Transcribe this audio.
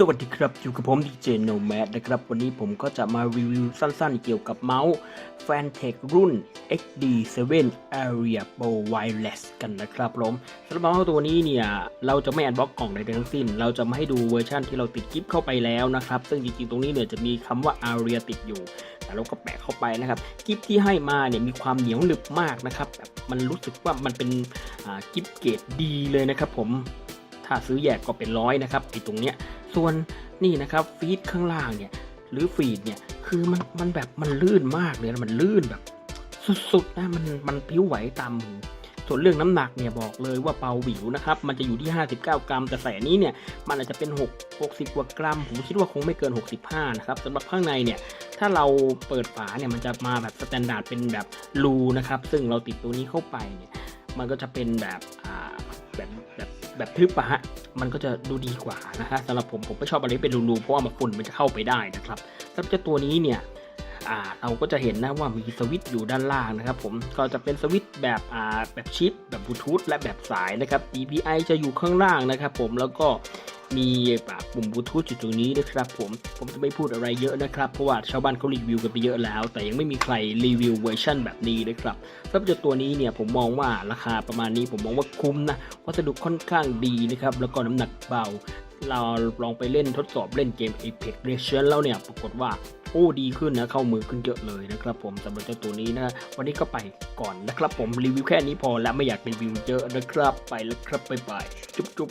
สวัสดีครับ อยู่กับผมดีเจโนแมดนะครับ วันนี้ผมก็จะมารีวิวสั้นๆ เกี่ยวกับเมาส์ Fantech รุ่น XD7 Area Pro Wireless กันนะครับผมสำหรับเมาส์ตัวนี้เนี่ย เราจะไม่อันบล็อกกล่องใดๆทั้งสิ้น เราจะไมาให้ดูเวอร์ชันที่เราติดกิฟเข้าไปแล้วนะครับ ซึ่งจริงๆ ตรงนี้เนี่ยจะมีคำว่า Aria ติดอยู่แต่เราก็แปะเข้าไปนะครับกิฟที่ให้มาเนี่ยมีความเหนียวหนึบมากนะครับแบบมันรู้สึกว่ามันเป็นกิฟเกรดดีเลยนะครับผม ถ้าซื้อแยกก็เป็นร้อยนะครับไอ้ตรงเนี้ยส่วนนี่นะครับฟีดข้างล่างเนี่ยหรือฟีดเนี่ยคือมันมันแบบมันลื่นมากเลยมันลื่นแบบ สุดๆนะมันมันพิ้วไหวตามมือส่วนเรื่องน้ำหนักเนี่ยบอกเลยว่าเบาหวิวนะครับมันจะอยู่ที่ 59 กรัม แต่ใส่อันนี้เนี่ยมันอาจจะเป็น 6 60 กว่ากรัม ผมคิดว่าคงไม่เกิน 65 นะครับสำหรับข้างในเนี่ยถ้าเราเปิดฝาเนี่ยมันจะมาแบบสแตนดาร์ดเป็นแบบรูนะครับซึ่งเราติดตัวนี้เข้าไปเนี่ยมันก็จะเป็นแบบแบบ แบบทึบอะฮะ มันก็จะดูดีกว่านะฮะสำหรับผมผมไม่ชอบอะไรเป็นรูๆเพราะว่ามันฝุ่นมันจะเข้าไปได้นะครับสำหรับเจ้าตัวนี้เนี่ย อ่าเราก็จะเห็นนะว่ามีสวิตช์อยู่ด้านล่างนะครับผมก็จะเป็นสวิตช์แบบอ่าแบบชิป แบบบลูทูธและแบบสายนะครับ DPI จะอยู่ข้างล่างนะครับผมแล้วก็มีปุ่มบลูทูธอยู่ตรงนี้นะครับผม ผมจะไม่พูดอะไรเยอะนะครับ เพราะว่าชาวบ้านเขารีวิวกันไปเยอะแล้ว แต่ยังไม่มีใครรีวิวเวอร์ชันแบบนี้นะครับสำหรับตัวนี้เนี่ยผมมองว่าราคาประมาณนี้ผมมองว่าคุ้มนะ วัสดุค่อนข้างดีนะครับ แล้วก็น้ำหนักเบา เราลองไปเล่นทดสอบเล่นเกม Apex Legends แล้วเนี่ยปรากฏว่า อ้ดีขึ้นนะเข้ามือขึ้นเยอะเลยนะครับผมสำหรับเจ้าตัวนี้นะวันนี้ก็ไปก่อนนะครับผมรีวิวแค่นี้พอและไม่อยากรีวิวเยอะนะครับไปแล้วครับบ๊ายบายจุ๊บจุ๊บ